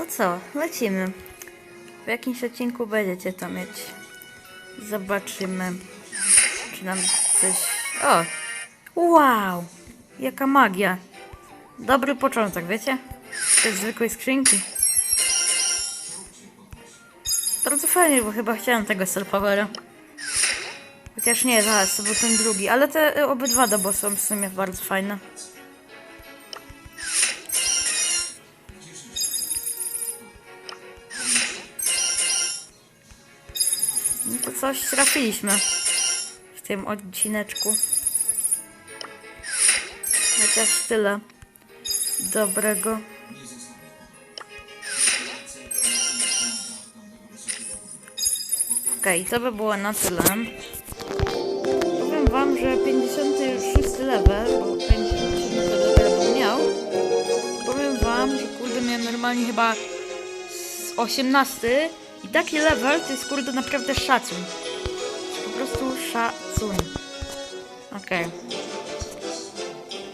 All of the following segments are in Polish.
to co? Lecimy. W jakimś odcinku będziecie to mieć. Zobaczymy, czy nam coś... O! Wow! Jaka magia! Dobry początek, wiecie? Bez zwykłej skrzynki. Bardzo fajnie, bo chyba chciałem tego Star Powera. Chociaż nie, zaraz, to był ten drugi. Ale te y, obydwa dobo są w sumie bardzo fajne. Coś trafiliśmy w tym odcineczku. Chociaż tyle dobrego. Okej, to by było na tyle. Powiem wam, że 56 level, bo 57 to dopiero bym miał. Powiem wam, że kurde miałem normalnie chyba z 18 i taki level to jest kurde naprawdę szacun. Prostu szacun. Okej.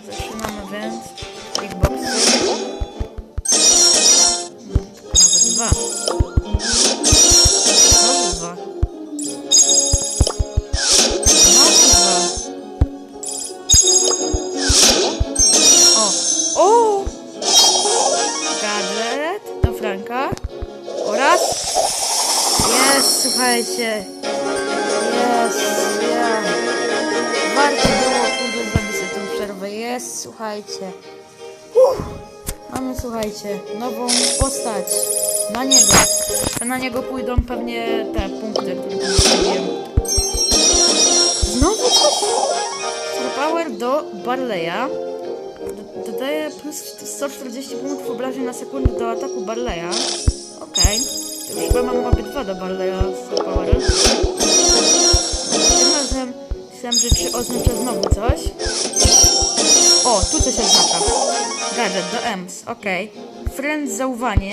Zaczynamy więc. Kickboxy. Dwa. Dwa. Dwa. O! O! Do Franka. Oraz... Jest, słuchajcie. Słuchajcie. Uff. Mamy, słuchajcie, nową postać. Na niego. Na niego pójdą pewnie te punkty, które zrobiłem. Znowu Power do Barleya. Dodaje plus 140 punktów obrażeń na sekundę do ataku Barleya. Okej. To już chyba mam obydwa do Barleya Power. Tym razem myślałem, że czy oznacza znowu coś. O, tu coś oznacza. Gadżet do EMS, okej. Friend zauwanie.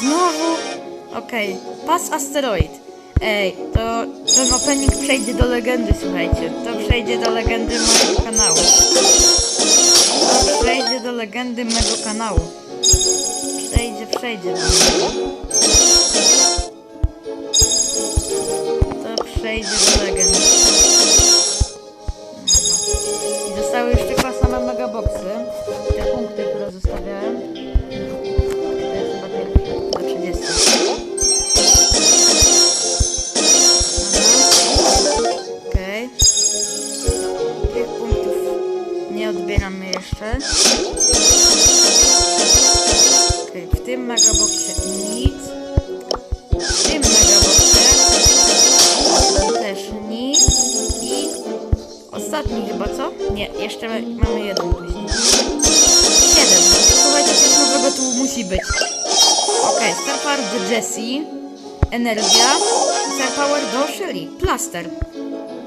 Znowu. Okej. Pas asteroid. Ej, to ten opening przejdzie do legendy, słuchajcie. To przejdzie do legendy mojego kanału. To przejdzie do legendy mego kanału. Przejdzie, przejdzie. To przejdzie do legendy. Energia. Star Power do Shelly. Plaster.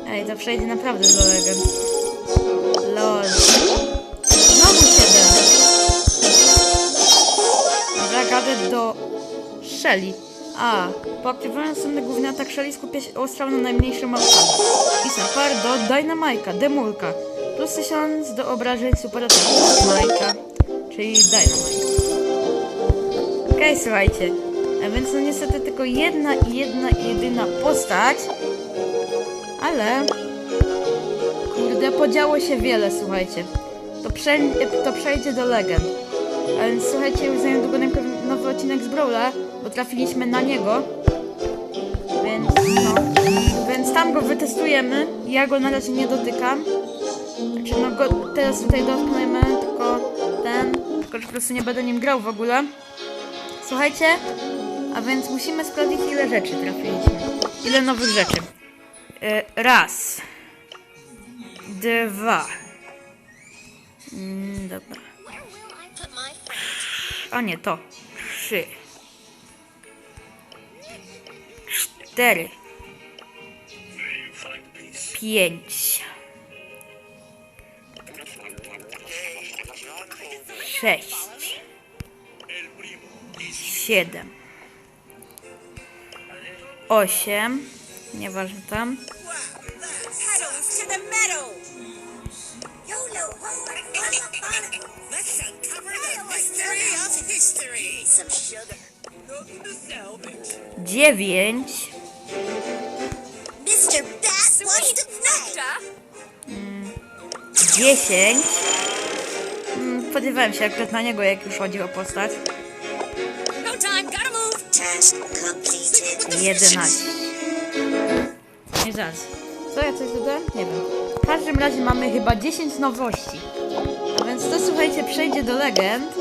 Ej, to przejdzie naprawdę do legend. Lol. Znowu 7. Dobra, gadżet do Shelly. A, po aktywowaniu następny główny atak Shelly skupia się ostrzał na najmniejszym odstępie. I Star Power do Dynamika, Demulka. Plus 1000 do obrażeń super ataku Majka, czyli Dynamite. Okej, słuchajcie. Więc no niestety tylko jedna i jedna jedyna postać. Ale kurde, podziało się wiele, słuchajcie. To, prze, to przejdzie do legend. A więc słuchajcie, już za niedługo nowy odcinek z Brawla, bo trafiliśmy na niego. Więc no, więc tam go wytestujemy. Ja go na razie nie dotykam. Znaczy no go teraz tutaj dotkniemy, tylko ten, tylko że po prostu nie będę nim grał w ogóle. Słuchajcie, a więc musimy sprawdzić ile rzeczy trafiliśmy. Ile nowych rzeczy. Y, raz. Dwa. Mm, dobra. A nie, to. Trzy. Cztery. Pięć. Sześć. Siedem. 8. Nieważne tam. Dziewięć. Dziesięć. Mm, Spodziewałem się akurat na niego, jak już chodzi o postać. No time, gotta move. Task completed. 11. Nie zaraz. Co ja coś dodałem? Nie wiem. W każdym razie mamy chyba 10 nowości. A więc to słuchajcie, przejdzie do legend.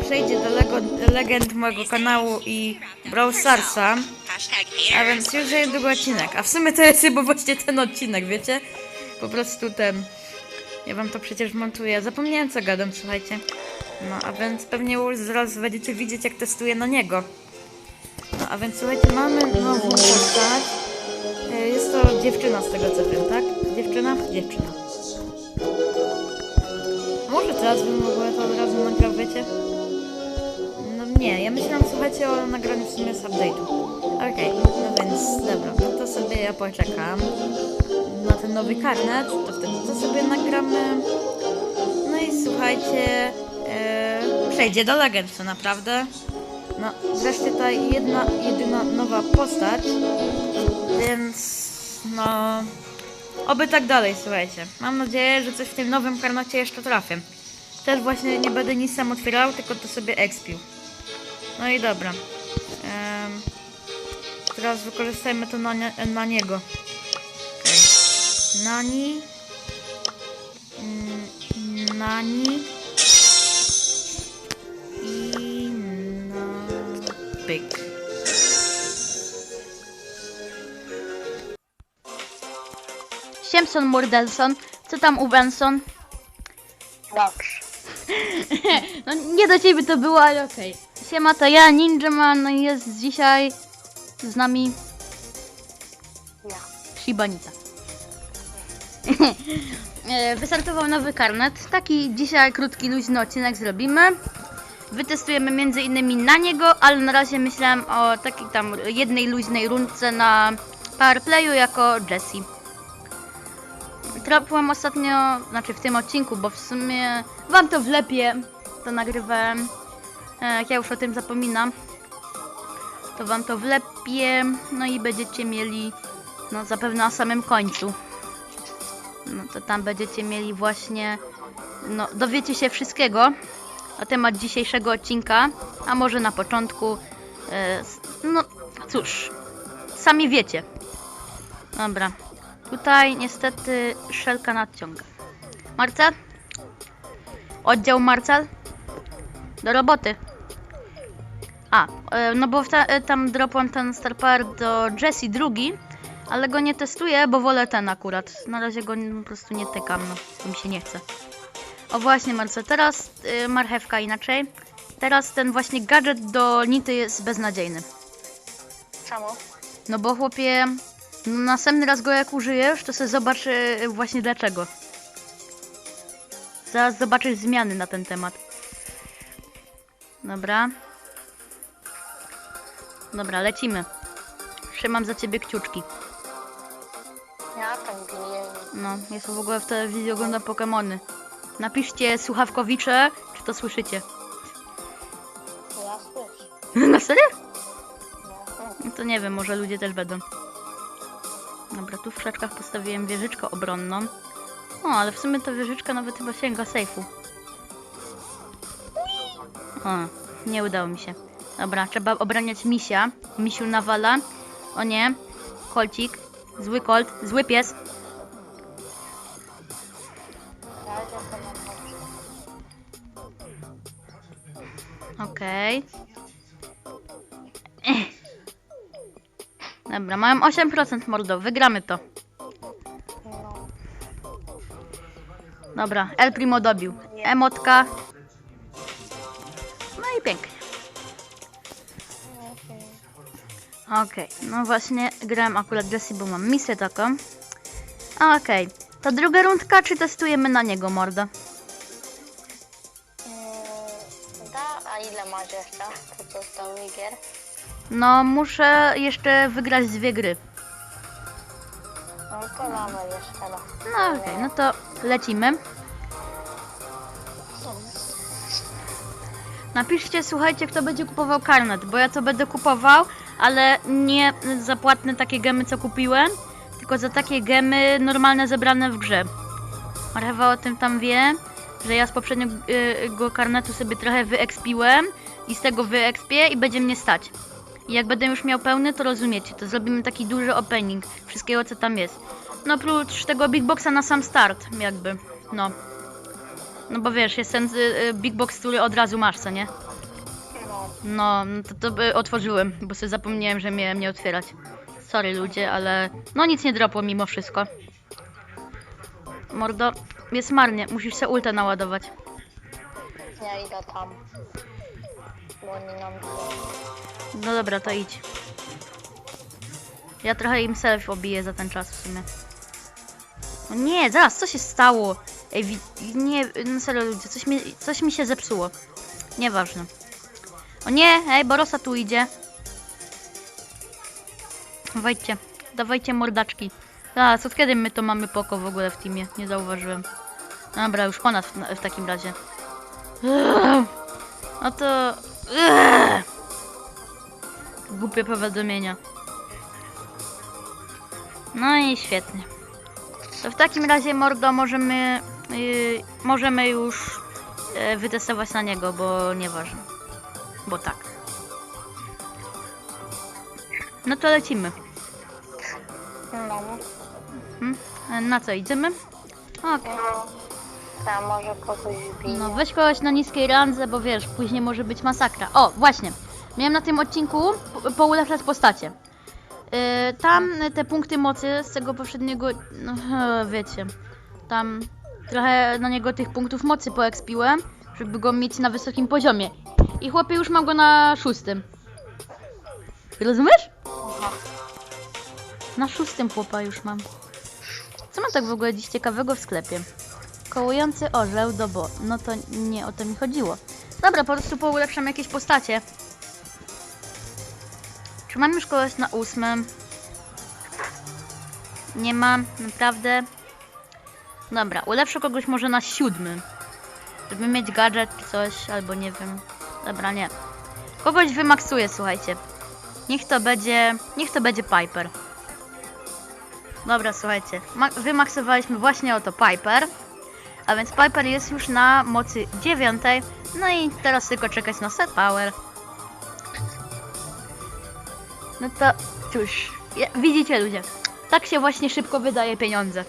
Przejdzie do lego, legend mojego kanału i Brawl Starsa. A więc już niedługo odcinek. A w sumie to jest chyba właśnie ten odcinek, wiecie? Po prostu ten. Ja wam to przecież montuję. Zapomniałem co gadam, słuchajcie. No, a więc pewnie już zaraz będziecie widzieć jak testuję na niego. A więc słuchajcie, mamy nową postać. E, Jest to dziewczyna z tego co wiem, tak? Dziewczyna? Dziewczyna. Może teraz bym mogła to od razu nagrał, wiecie? No nie, ja myślałam, słuchajcie, o nagraniu w sumie z update'u. Okej, no więc dobra, no to sobie ja poczekam na ten nowy karnet, to wtedy to sobie nagramy. No i słuchajcie, e, przejdzie do legend, co naprawdę. No, wreszcie ta jedna, jedyna nowa postać, więc no, oby tak dalej, słuchajcie. Mam nadzieję, że coś w tym nowym karnecie jeszcze trafię. Też właśnie nie będę nic sam otwierał, tylko to sobie expił. No i dobra. Em, teraz wykorzystajmy to na, nie, na niego. Okej. Nani. Mm, Nani. I pyk. Siemson Mordelson, co tam u Benson? Dobrze. No nie do ciebie to było, ale okej. Siema, to ja, Ninja Man, no i jest dzisiaj z nami Ja. Shibanita. E, Wystartował nowy karnet. Taki dzisiaj krótki, luźny odcinek zrobimy. Wytestujemy innymi na niego, ale na razie myślałem o takiej tam jednej luźnej rundce na powerplayu jako Jessie. Trafiłam ostatnio, znaczy w tym odcinku, bo w sumie wam to wlepie, to nagrywałem. Jak ja już o tym zapominam, to wam to wlepie, no i będziecie mieli, no zapewne na samym końcu. No to tam będziecie mieli właśnie, no dowiecie się wszystkiego na temat dzisiejszego odcinka, a może na początku, e, no cóż, sami wiecie. Dobra, Tutaj niestety szelka nadciąga. Marcel? Oddział Marcel? Do roboty. A, e, no bo ta, e, tam dropłam ten Star Power do Jessie drugi, ale go nie testuję, bo wolę ten akurat. Na razie go po prostu nie tykam, no, mi się nie chce. O właśnie Marcel, teraz y, marchewka inaczej. Teraz ten właśnie gadżet do Nity jest beznadziejny. Czemu? No bo chłopie, no następny raz go jak użyjesz, to sobie zobacz e, właśnie dlaczego. Zaraz zobaczysz zmiany na ten temat. Dobra. Dobra, lecimy. Trzymam za ciebie kciuczki. Ja tam biję. No, jest w ogóle w telewizji oglądam Pokemony. Napiszcie słuchawkowicze, czy to słyszycie. Ja słyszę. Na serio? Ja słyszę. No to nie wiem, może ludzie też będą. Dobra, tu w krzaczkach postawiłem wieżyczkę obronną. O, ale w sumie ta wieżyczka nawet chyba sięga sejfu. O, nie udało mi się. Dobra, trzeba obraniać misia. Misiu nawala. O nie. Kolcik. Zły kolt. Zły pies. Dobra, mam 8% mordo. Wygramy to. Dobra, El Primo dobił. Emotka. No i pięknie. Okej, no właśnie grałem akurat Jessie, bo mam misję taką. Okej, to druga rundka, czy testujemy na niego mordo? Mm, Da, a ile masz jeszcze? To co zostało? No, muszę jeszcze wygrać dwie gry. No to dawaj jeszcze raz. No okej, no to lecimy. Napiszcie, słuchajcie, kto będzie kupował karnet, bo ja to będę kupował, ale nie za płatne takie gemy, co kupiłem, tylko za takie gemy normalne zebrane w grze. Marchewa o tym tam wie, że ja z poprzedniego karnetu sobie trochę wyekspiłem i z tego wyekspię i będzie mnie stać. I jak będę już miał pełny, to rozumiecie, to zrobimy taki duży opening wszystkiego, co tam jest. No oprócz tego Big Boxa na sam start, jakby, no. No bo wiesz, jest ten y, y, Big Box, który od razu masz, co nie? No. No, to, to by otworzyłem, bo sobie zapomniałem, że miałem nie otwierać. Sorry ludzie, ale no nic nie dropło mimo wszystko. Mordo, jest marnie, musisz se ultę naładować. Ja idę tam. Bo oni nam No dobra, to idź. Ja trochę im self obiję za ten czas w sumie. O nie, zaraz, co się stało? Ej, nie, no serio ludzie, coś mi, coś mi się zepsuło. Nieważne. O nie, ej, Borosa tu idzie. Dawajcie, dawajcie mordaczki. Zaraz, od kiedy my to mamy poko w ogóle w teamie? Nie zauważyłem. Dobra, już ponad w, w takim razie. No to... Głupie powiadomienia. No i świetnie. To w takim razie, Mordo, możemy, yy, możemy już yy, wytestować na niego, bo nieważne. Bo tak. No to lecimy. Hmm? Na co, idziemy? Okej. No. Może kogoś. No weź kogoś na niskiej randze, bo wiesz, później może być masakra. O, właśnie. Miałem na tym odcinku po- poulepszać postacie. Yy, tam te punkty mocy z tego poprzedniego, no wiecie, tam trochę na niego tych punktów mocy poekspiłem, żeby go mieć na wysokim poziomie. I chłopie już mam go na szóstym. Rozumiesz? Na szóstym chłopa już mam. Co mam tak w ogóle dziś ciekawego w sklepie? Kołujący orzeł do bo. No to nie o to mi chodziło. Dobra, po prostu poulepszam jakieś postacie. Czy mam już kogoś na ósmym? Nie mam, naprawdę. Dobra, ulepszę kogoś może na siódmym. Żeby mieć gadżet czy coś, albo nie wiem. Dobra, nie. Kogoś wymaksuję, słuchajcie. Niech to będzie. Niech to będzie Piper. Dobra, słuchajcie. Ma- wymaksowaliśmy właśnie oto Piper. A więc Piper jest już na mocy dziewiątej. No i teraz tylko czekać na set power. No to cóż, ja, widzicie ludzie, tak się właśnie szybko wydaje pieniądze.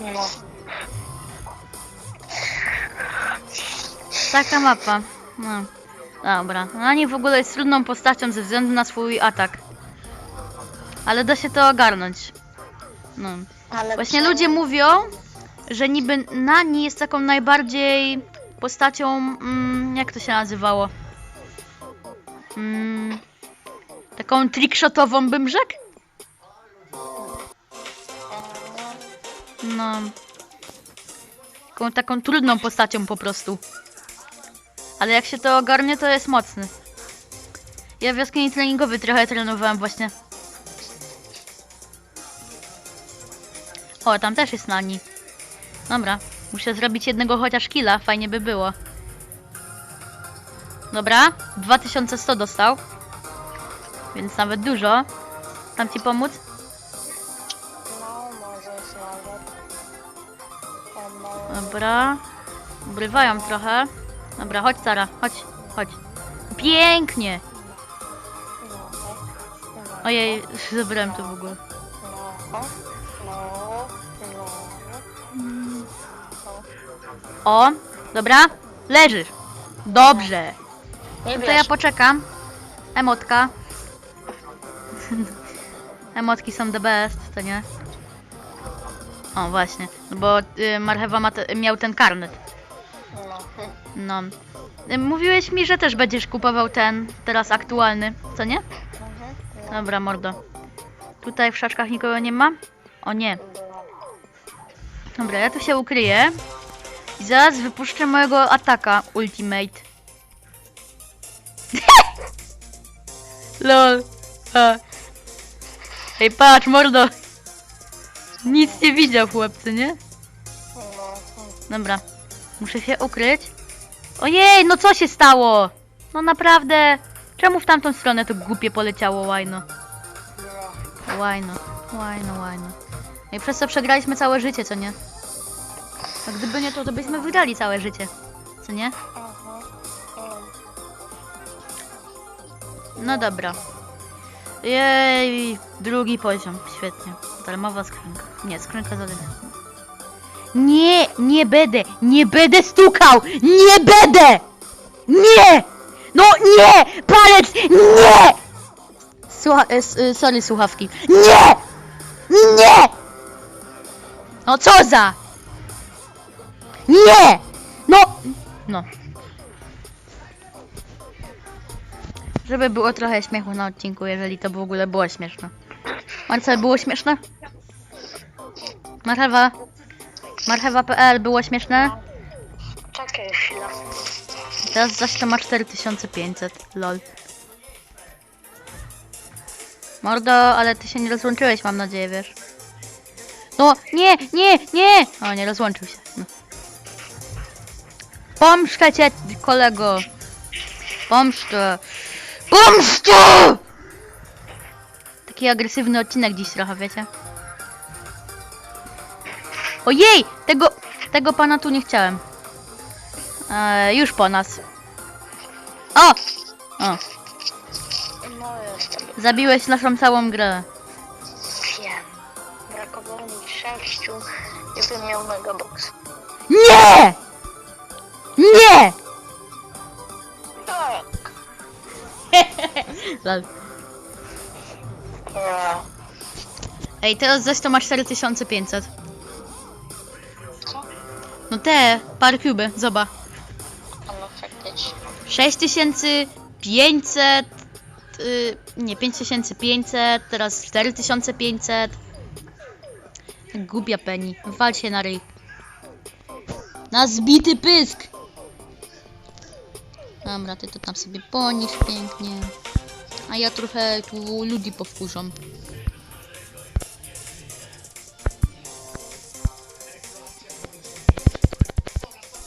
No. Taka mapa. No. Dobra. Nani w ogóle jest trudną postacią ze względu na swój atak. Ale da się to ogarnąć. No. Ale Właśnie ludzie mówią, że niby Nani jest taką najbardziej postacią, mm, jak to się nazywało? Mm, taką trickshotową bym rzekł? No. Taką, taką trudną postacią po prostu. Ale jak się to ogarnie, to jest mocny. Ja w jaskini treningowy trochę trenowałem właśnie. O, tam też jest Nani. Dobra, muszę zrobić jednego chociaż killa, fajnie by było. Dobra, 2100 dostał. Więc nawet dużo. Tam ci pomóc? No, może nawet. No. Dobra. Obrywają trochę. Dobra, chodź Sara, chodź, chodź. Pięknie! Ojej, zabrałem to w ogóle. O, dobra, leżysz. Dobrze. No to ja poczekam. Emotka. Emotki są the best, to nie? O, właśnie. No bo y, Marchewa ma te, miał ten karnet. no. Y, Mówiłeś mi, że też będziesz kupował ten teraz aktualny, co nie? Dobra, mordo. Tutaj w szaczkach nikogo nie ma? O nie. Dobra, ja tu się ukryję. I zaraz wypuszczę mojego ataka Ultimate. LOL. A. Ej, patrz, mordo. Nic nie widział chłopcy, nie? No, Dobra. Muszę się ukryć. Ojej, no co się stało? No naprawdę. Czemu w tamtą stronę to głupie poleciało łajno? Łajno, łajno, łajno. I przez to przegraliśmy całe życie, co nie? A gdyby nie to, to byśmy wygrali całe życie. Co nie? No dobra. Jej, drugi poziom. Świetnie. Darmowa skrzynka. Nie, skrzynka za Nie, nie będę, nie będę stukał! Nie będę! Nie! No nie! Palec! Nie! Słucha e, e, sorry, słuchawki. Nie! Nie! No co za? Nie! No! No. Żeby było trochę śmiechu na odcinku, jeżeli to w ogóle było śmieszne. Marcel, było śmieszne? Marchewa? Marchewa.pl było śmieszne? Czekaj chwilę. Teraz zaś to ma 4500, lol. Mordo, ale ty się nie rozłączyłeś, mam nadzieję, wiesz. No, nie, nie, nie! O, nie rozłączył się. No. Pomszczę cię, kolego. Pomszczę. Pomszczę! Taki agresywny odcinek dziś trochę, wiecie? Ojej! Tego, tego pana tu nie chciałem. E, już po nas. O! O, No jestem. zabiłeś naszą całą grę. Wiem. Brakowało mi sześciu i bym miał megabox. Nie! Nie! Lol. Ej, teraz zaś to ma 4500. Co? No te, parkuby, zoba. A no faktycznie. 6500. Y, nie, 5500, teraz 4500. Głupia Penny, wal się na ryj. Na zbity pysk! Dobra, ty to tam sobie ponisz pięknie. A ja trochę tu ludzi powkurzam.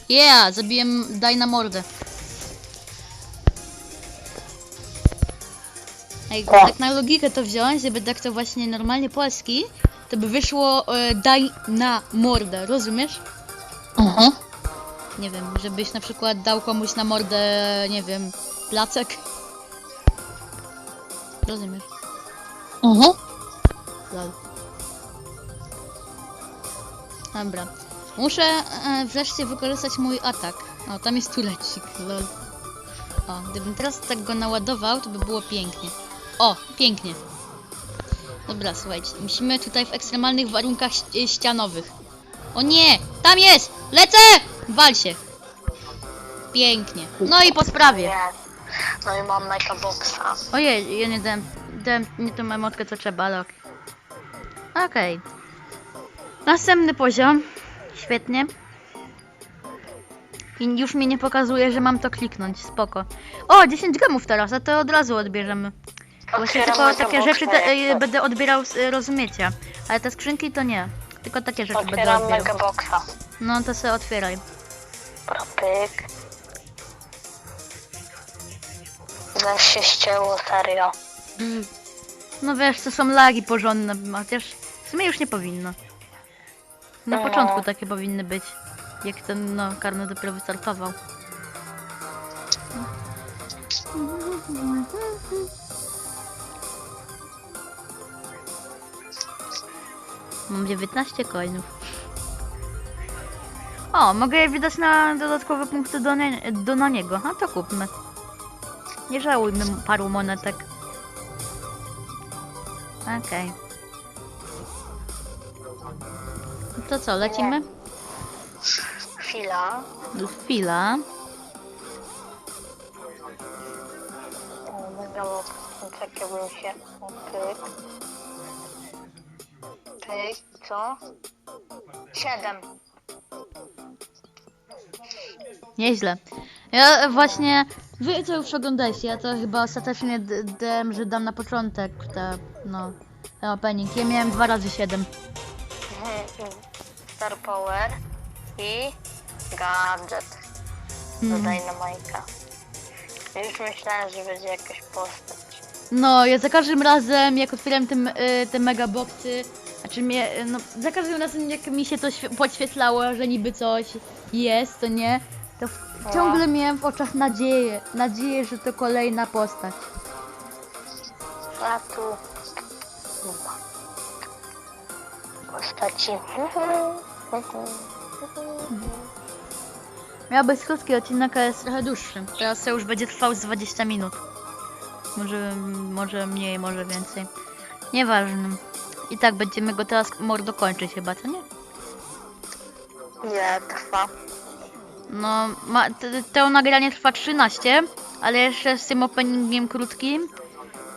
Yeah, zabiłem daj na mordę. Ej, tak na logikę to wziąć, żeby tak to właśnie normalnie polski, to by wyszło e, daj na mordę, rozumiesz? Mhm. Nie wiem, żebyś na przykład dał komuś na mordę, nie wiem, placek. Rozumiesz? Mhm. Lol. Dobra. Muszę e, wreszcie wykorzystać mój atak. O, tam jest turecik, lol. O, gdybym teraz tak go naładował, to by było pięknie. O, pięknie. Dobra, słuchajcie, musimy tutaj w ekstremalnych warunkach ści- ścianowych. O nie! Tam jest! Lecę! Wal się! Pięknie. No i po sprawie. No i mam megaboxa. Ojej, ja nie dałem, dałem nie tą emotkę co trzeba, ale okej. Okej. Następny poziom. Świetnie. I już mi nie pokazuje, że mam to kliknąć. Spoko. O, 10 gemów teraz, a to od razu odbierzemy. Właśnie Otwieram tylko takie rzeczy te, jak e, będę odbierał z e, rozumiecie. Ale te skrzynki to nie. Tylko takie rzeczy będę Otwieram odbierał. megaboxa. No to sobie otwieraj. Propyk. Zaś się ścięło, serio. Mm. No wiesz, to są lagi porządne, chociaż w sumie już nie powinno. Na No. początku takie powinny być. Jak ten, no, karny dopiero wystartował. Mam 19 coinów. O, mogę je wydać na dodatkowe punkty do, nie, do na niego. A to kupmy. Nie żałujmy paru monetek. Okej. No To co, lecimy? Chwila. Chwila. O, Megabox. Czekałbym się. Pyk. Pyk, co? Siedem. Nieźle. Ja właśnie... Wy co już oglądaliście, ja to chyba ostatecznie dałem, że dam na początek te, no... Ten opening. Ja miałem dwa razy 7. Mhm. Star Power i gadżet. do Mhm. Dynamite'a. Już myślałem, że będzie jakaś postać. No, ja za każdym razem, jak otwieram te, y, te megaboxy, znaczy mnie, no, za każdym razem jak mi się to świe- podświetlało, że niby coś jest, to nie, to. Ciągle miałem w oczach nadzieję, nadzieję, że to kolejna postać. A tu... nie ma. Postaci. Miał być krótki odcinek, ale jest trochę dłuższy. Teraz to już będzie trwał z 20 minut. Może, może mniej, może więcej. Nieważne. I tak będziemy go teraz mordo kończyć chyba, co nie? Ile trwa? No, ma, te, to nagranie trwa 13, ale jeszcze z tym openingiem krótkim,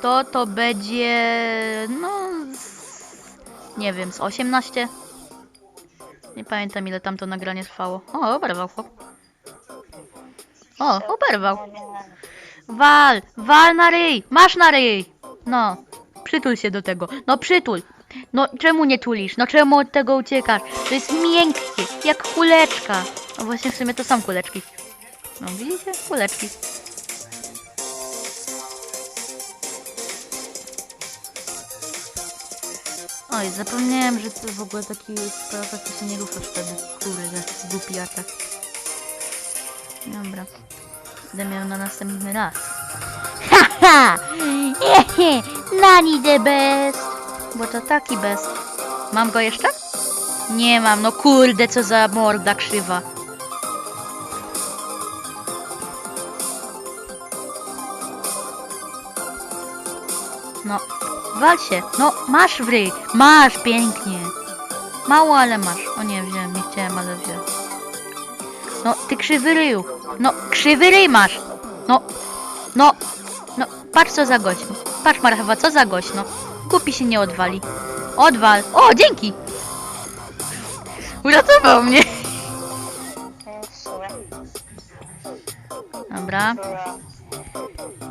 to to będzie, no, z, nie wiem, z 18. Nie pamiętam ile tam to nagranie trwało. O, oberwał chłop. O, oberwał. Wal, wal na ryj, masz na ryj. No, przytul się do tego. No przytul. No czemu nie tulisz? No czemu od tego uciekasz? To jest miękkie, jak kuleczka. No właśnie w sumie to są kuleczki. No widzicie? Kuleczki. Oj, zapomniałem, że to w ogóle taki sprawa, to się nie ruszasz wtedy. Kurde, głupi atak. Dobra. Będę miał na następny raz. Haha! Hehe! Nani the best! Bo to taki best. Mam go jeszcze? Nie mam, no kurde, co za morda krzywa. No, wal się. No, masz w ryj. Masz, pięknie. Mało, ale masz. O nie, wziąłem, nie chciałem, ale wziąłem. No, ty krzywy ryju. No, krzywy ryj masz. No, no, no, patrz co za gość. Patrz marchewa, co za gość, no. Głupi się nie odwali. Odwal. O, dzięki. Uratował mnie. Dobra,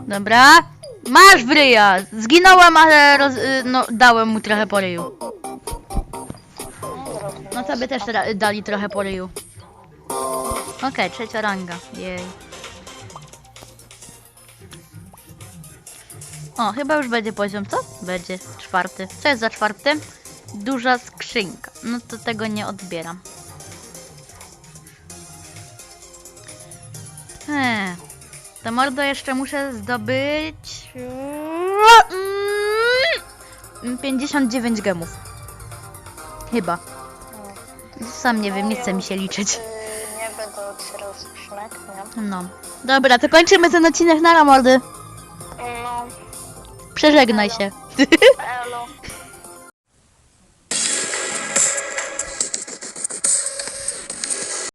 Dobra. Masz w ryja. Zginąłem, ale roz, y, no, dałem mu trochę po ryju. No, tobie też dali trochę po ryju. Okej, trzecia ranga. Jej. O, chyba już będzie poziom, co? Będzie czwarty. Co jest za czwarty? Duża skrzynka. No to tego nie odbieram. Eee, to mordo jeszcze muszę zdobyć... Mm, 59 gemów. Chyba. Sam nie wiem, nie chce mi się liczyć. Nie będę otwierał skrzynek, nie? No. Dobra, to kończymy ten odcinek na mordy. No, Przeżegnaj się. elo.